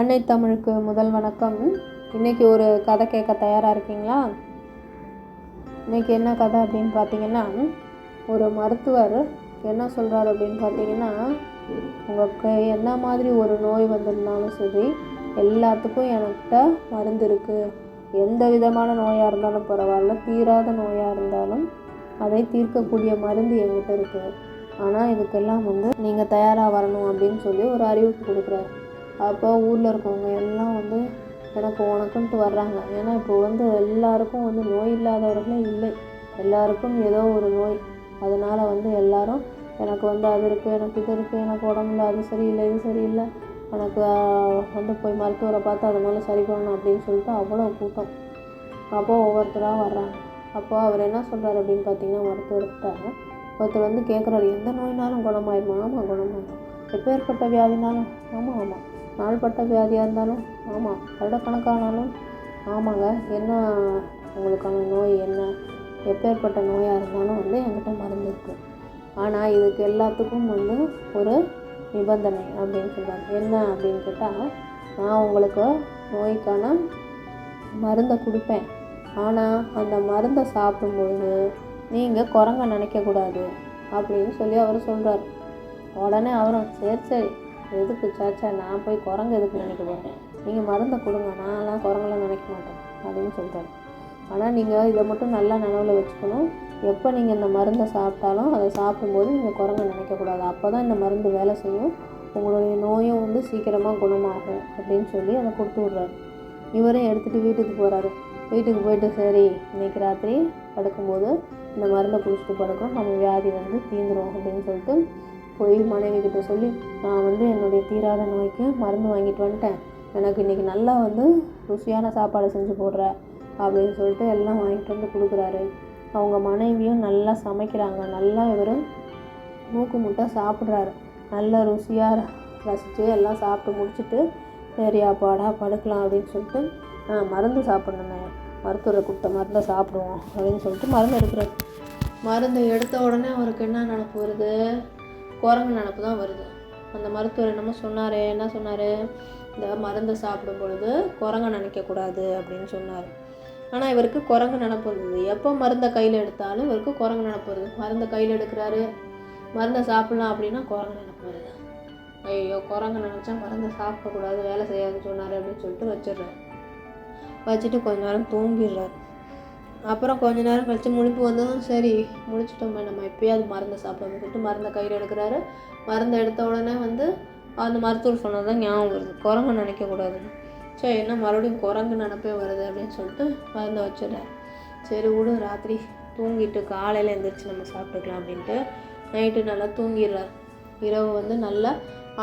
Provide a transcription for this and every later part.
அன்னை தமிழுக்கு முதல் வணக்கம். இன்றைக்கி ஒரு கதை கேட்க தயாராக இருக்கீங்களா? இன்றைக்கி என்ன கதை அப்படின்னு பார்த்தீங்கன்னா ஒரு மருத்துவர் என்ன சொல்கிறார் அப்படின்னு பார்த்தீங்கன்னா உங்களுக்கு என்ன மாதிரி ஒரு நோய் வந்திருந்தாலும் சரி எல்லாத்துக்கும் என்கிட்ட மருந்து இருக்குது எந்த விதமான நோயாக இருந்தாலும் பரவாயில்ல தீராத நோயாக இருந்தாலும் அதை தீர்க்கக்கூடிய மருந்து என்கிட்ட இருக்குது ஆனால் இதுக்கெல்லாம் வந்து நீங்கள் தயாராக வரணும் அப்படின்னு சொல்லி ஒரு அறிவிப்பு கொடுக்குறாரு. அப்போ ஊரில் இருக்கவங்க எல்லாம் வந்து எனக்கு உனக்குன்ட்டு வர்றாங்க. ஏன்னா இப்போ வந்து எல்லாருக்கும் வந்து நோய் இல்லாதவர்களே இல்லை. எல்லாருக்கும் ஏதோ ஒரு நோய். அதனால் வந்து எல்லாரும் எனக்கு வந்து அது இருக்குது எனக்கு இது இருக்குது எனக்கு உடம்புல அது சரியில்லை இது சரியில்லை. எனக்கு வந்து போய் மருத்துவரை பார்த்து அதனால சரி பண்ணணும் அப்படின்னு சொல்லிட்டு அவ்வளோ கூட்டம். அப்போது ஒவ்வொருத்தராக வர்றாங்க. அப்போ அவர் என்ன சொல்கிறார் அப்படின்னு பார்த்தீங்கன்னா மருத்துவர்கிட்ட ஒருத்தர் வந்து கேட்குறாரு எந்த நோயினாலும் குணமாயிருமா. ஆமாம் குணமாயிடும் எப்பேற்பட்ட வியாதினாலும் ஆமாம் ஆமாம் நாள்பட்ட வியாதியாக இருந்தாலும் ஆமாம் வருடக்கணக்கானாலும் ஆமாங்க. என்ன உங்களுக்கான நோய் என்ன எப்பேற்பட்ட நோயாக இருந்தாலும் வந்து என்கிட்ட மருந்து இருக்குது ஆனால் இதுக்கு எல்லாத்துக்கும் வந்து ஒரு நிபந்தனை அப்படின்னு சொல்கிறாங்க என்ன அப்படின்னு கேட்டால் நான் உங்களுக்கு நோய்க்கான மருந்தை கொடுப்பேன். ஆனால் அந்த மருந்தை சாப்பிடும்பொழுது நீங்கள் குரங்க நினைக்கக்கூடாது அப்படின்னு சொல்லி அவர் சொல்கிறார் உடனே அவரும் சரி சரி எதுக்கு சாச்சா நான் போய் குரங்கு எதுக்கு நினைக்க போகிறேன் நீங்கள் மருந்தை கொடுங்க நான்லாம் குரங்கெல்லாம் நினைக்க மாட்டேன் அப்படின்னு சொல்கிறாரு ஆனால் நீங்கள் இதை மட்டும் நல்லா நினைவில் வச்சுக்கணும். எப்போ நீங்கள் இந்த மருந்தை சாப்பிட்டாலும் அதை சாப்பிடும்போது நீங்கள் குரங்கை நினைக்கக்கூடாது அப்போ தான் இந்த மருந்து வேலை செய்யும். உங்களுடைய நோயும் வந்து சீக்கிரமாக குணமாகும் அப்படின்னு சொல்லி அதை கொடுத்து விட்றாரு. இவரும் எடுத்துகிட்டு வீட்டுக்கு போகிறாரு வீட்டுக்கு போயிட்டு சரி இன்னைக்கு ராத்திரி படுக்கும்போது இந்த மருந்தை குடிச்சிட்டு படுக்கிறோம் நம்ம வியாதி வந்து தீந்துடும் அப்படின்னு சொல்லிட்டு போய் மனைவி கிட்ட சொல்லி நான் வந்து என்னுடைய தீராத நோய்க்கு மருந்து வாங்கிட்டு வந்துட்டேன். எனக்கு இன்றைக்கி நல்லா வந்து ருசியான சாப்பாடு செஞ்சு போடுற அப்படின்னு சொல்லிட்டு எல்லாம் வாங்கிட்டு வந்து கொடுக்குறாரு. அவங்க மனைவியும் நல்லா சமைக்கிறாங்க. நல்லா இவர் மூக்கு முட்டை சாப்பிட்றாரு. நல்ல ருசியாக ரசித்து எல்லாம் சாப்பிட்டு முடிச்சுட்டு சரி அப்பாடா படுக்கலாம் அப்படின்னு சொல்லிட்டு மருந்து சாப்பிடணுமே. மருத்துவரை கொடுத்த மருந்தை சாப்பிடுவோம் அப்படின்னு சொல்லிட்டு மருந்து எடுக்கிறாரு மருந்தை எடுத்த உடனே அவருக்கு என்ன நினப்பு வருது? குரங்கு நினப்பு தான் வருது. அந்த மருத்துவர் என்னமோ சொன்னார் என்ன சொன்னார்? இந்த மருந்தை சாப்பிடும் பொழுது குரங்க நினைக்கக்கூடாது அப்படின்னு சொன்னார். ஆனால் இவருக்கு குரங்கு நினப்பு இருந்தது எப்போ மருந்தை கையில் எடுத்தாலும் இவருக்கு குரங்கு நினப்பு வருது. மருந்தை கையில் எடுக்கிறாரு. மருந்தை சாப்பிட்லாம் அப்படின்னா குரங்கு நினப்பு வருது. ஐயோ குரங்கு நினச்சா மருந்தை சாப்பிடக்கூடாது வேலை செய்யாதுன்னு சொன்னார் அப்படின்னு சொல்லிட்டு வச்சிடுறாரு. வச்சுட்டு கொஞ்ச நேரம் தூங்கிடுறாரு. அப்புறம் கொஞ்ச நேரம் கழித்து முழிப்பு வந்ததும் சரி முழிச்சிட்டோமே நம்ம எப்பயாவது மருந்தை சாப்பிடணும்னு சொல்லிட்டு மருந்தை கையில் எடுக்கிறாரு. மருந்தை எடுத்த உடனே வந்து அந்த மருத்துவர் சொன்னது தான் ஞாபகம் வருது. குரங்கு நினைக்கக்கூடாதுன்னு சரி என்ன மறுபடியும் குரங்கு நினப்பே வருது அப்படின்னு சொல்லிட்டு மருந்தை வச்சிடுறாரு. சரி விடு ராத்திரி தூங்கிட்டு காலையில் எழுந்திரிச்சு நம்ம சாப்பிட்டுக்கலாம் அப்படின்ட்டு நைட்டு நல்லா தூங்கிடுறாரு. இரவு வந்து நல்லா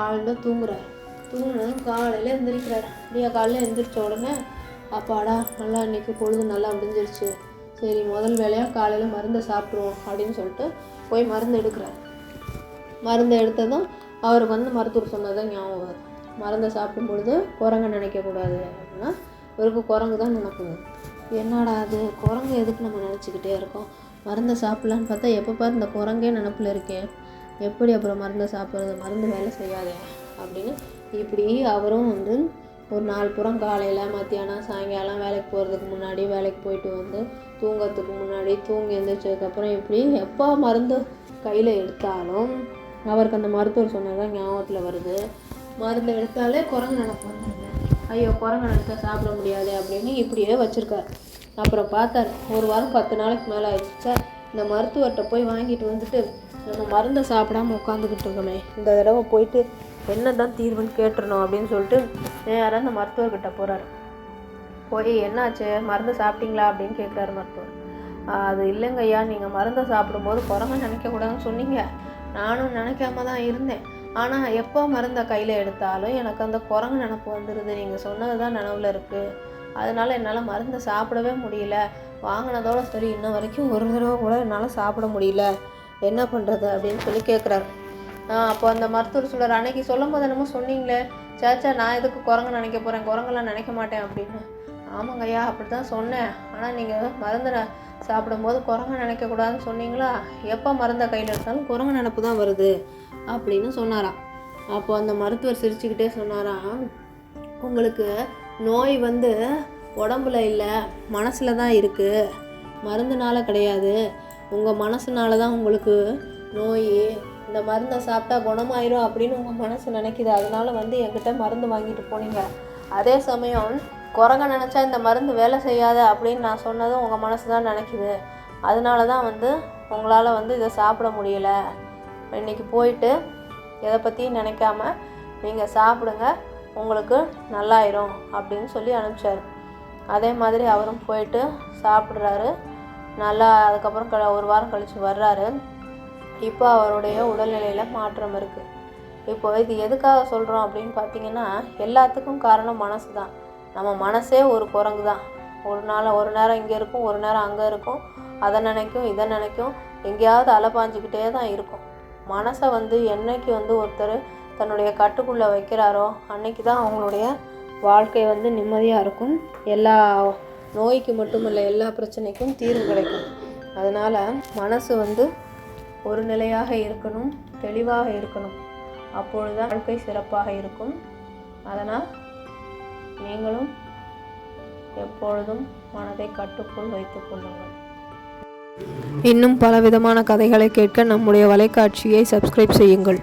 ஆழ்ந்து தூங்குறாரு. தூங்கினதும் காலையில் எழுந்திரிக்கிறார் அப்படியே காலையில் எழுந்திரிச்ச உடனே அப்பாடா நல்லா இன்றைக்கி பொழுது நல்லா முடிஞ்சிருச்சு. சரி முதல் வேலையாக காலையில் மருந்தை சாப்பிட்ருவோம் அப்படின்னு சொல்லிட்டு போய் மருந்து எடுக்கிறார். மருந்து எடுத்ததும் அவருக்கு வந்து மருத்துவர் சொன்னதான் ஞாபகம் வருது. மருந்தை சாப்பிடும் பொழுது குரங்க நினைக்கக்கூடாது அப்படின்னா இவருக்கு குரங்கு தான் நினைப்புங்க என்னடா அது? குரங்கு எதுக்கு நம்ம நினச்சிக்கிட்டே இருக்கோம்? மருந்தை சாப்பிட்லான்னு பார்த்தா எப்போ பாரு இந்த குரங்கே நினப்பில் இருக்கேன் எப்படி அப்புறம் மருந்தை சாப்பிட்றது? மருந்து வேலை செய்யாதே அப்படின்னு இப்படி அவரும் வந்து ஒரு நாலு புறம் காலையில் மத்தியானம் சாயங்காலம் வேலைக்கு போகிறதுக்கு முன்னாடி வேலைக்கு போயிட்டு வந்து தூங்கிறதுக்கு முன்னாடி தூங்கி எழுந்திரிச்சதுக்கப்புறம் இப்படி எப்போ மருந்து கையில் எடுத்தாலும் அவருக்கு அந்த மருத்துவர் சொன்னதான் ஞாபகத்தில் வருது. மருந்து எடுத்தாலே குரங்கு நினப்பு வந்துருங்க ஐயோ குரங்கு நினச்சா சாப்பிட முடியாது அப்படின்னு இப்படியே வச்சுருக்கார். அப்புறம் பார்த்தார் ஒரு வாரம் பத்து நாளைக்கு மேலே ஆயிடுச்சு சார். இந்த மருத்துவர்கிட்ட போய் வாங்கிட்டு வந்துட்டு நம்ம மருந்தை சாப்பிடாம உட்காந்துக்கிட்டு இருக்கோமே. இந்த தடவை போயிட்டு என்ன தான் தீர்வுன்னு கேட்டுருணும் அப்படின்னு சொல்லிட்டு நேராக அந்த மருத்துவர்கிட்ட போகிறாரு போய் என்னாச்சு? மருந்து சாப்பிட்டீங்களா? அப்படின்னு கேட்குறாரு மருத்துவர். அது இல்லைங்க ஐயா. நீங்கள் மருந்தை சாப்பிடும்போது குரங்க நினைக்கக்கூடாதுன்னு சொன்னீங்க. நானும் நினைக்காம தான் இருந்தேன். ஆனால் எப்போ மருந்தை கையில் எடுத்தாலும் எனக்கு அந்த குரங்கு நினப்பு வந்துடுது நீங்கள் சொன்னது தான் நினவில் இருக்குது அதனால் என்னால் மருந்தை சாப்பிடவே முடியல. வாங்கினதோட சரி இன்ன வரைக்கும் ஒரு தடவை கூட என்னால் சாப்பிட முடியல. என்ன பண்ணுறது அப்படின்னு சொல்லி கேட்குறாரு அப்போ அந்த மருத்துவர் சொல்கிறார் அன்னைக்கு சொல்லும் போது என்னமோ சொன்னீங்களே சேச்சா நான் எதுக்கு குரங்கு நினைக்க போகிறேன் குரங்கெல்லாம் நினைக்க மாட்டேன் அப்படின்னு. ஆமாங்க ஐயா அப்படி தான் சொன்னேன். ஆனால் நீங்கள் மருந்து சாப்பிடும்போது குரங்க நினைக்கக்கூடாதுன்னு சொன்னீங்களா? எப்போ மருந்தை கையில் எடுத்தாலும் குரங்கு நினப்பு தான் வருது அப்படின்னு சொன்னாராம். அப்போ அந்த மருத்துவர் சிரிச்சுக்கிட்டே சொன்னாராம் உங்களுக்கு நோய் வந்து உடம்புல இல்லை மனசில் தான் இருக்குது மருந்துனால கிடையாது. உங்கள் மனசுனால தான் உங்களுக்கு நோய் இந்த மருந்தை சாப்பிட்டா குணமாயிரும் அப்படின்னு உங்கள் மனசு நினைக்கிது. அதனால வந்து என்கிட்ட மருந்து வாங்கிட்டு போனீங்க. அதே சமயம் குரங்க நினச்சா இந்த மருந்து வேலை செய்யாத அப்படின்னு நான் சொன்னதும் உங்கள் மனசு தான் நினைக்குது. அதனால தான் வந்து உங்களால் வந்து இதை சாப்பிட முடியல. இன்னைக்கு போயிட்டு எதை பற்றியும் நினைக்காம நீங்கள் சாப்பிடுங்க. உங்களுக்கு நல்லாயிரும் அப்படின்னு சொல்லி அனுப்பிச்சாரு. அதே மாதிரி அவரும் போயிட்டு சாப்பிட்றாரு. நல்லா அதுக்கப்புறம் க ஒரு வாரம் கழித்து வர்றாரு. இப்போ அவருடைய உடல்நிலையில் மாற்றம் இருக்குது இப்போ இது எதுக்காக சொல்கிறோம் அப்படின்னு பார்த்தீங்கன்னா எல்லாத்துக்கும் காரணம் மனசு தான் நம்ம மனசே ஒரு குரங்கு தான் ஒரு நாள் ஒரு நேரம் இங்கே இருக்கும் ஒரு நேரம் அங்கே இருக்கும். அதை நினைக்கும் இதை நினைக்கும் எங்கேயாவது அலைப்பாஞ்சிக்கிட்டே தான் இருக்கும். மனசை வந்து என்னைக்கு வந்து ஒருத்தர் தன்னுடைய கட்டுக்குள்ளே வைக்கிறாரோ அன்னைக்கு தான் அவங்களுடைய வாழ்க்கை வந்து நிம்மதியாக இருக்கும். எல்லா நோய்க்கு மட்டுமல்ல எல்லா பிரச்சனைக்கும் தீர்வு கிடைக்கும். அதனால் மனசு வந்து ஒரு நிலையாக இருக்கணும் தெளிவாக இருக்கணும். அப்பொழுது வாழ்க்கை சிறப்பாக இருக்கும். அதனால் நீங்களும் எப்பொழுதும் மனதை கட்டுக்குள் வைத்துக் கொள்ளுங்கள். இன்னும் பல விதமான கதைகளை கேட்க நம்முடைய வலைக்காட்சியை சப்ஸ்கிரைப் செய்யுங்கள்.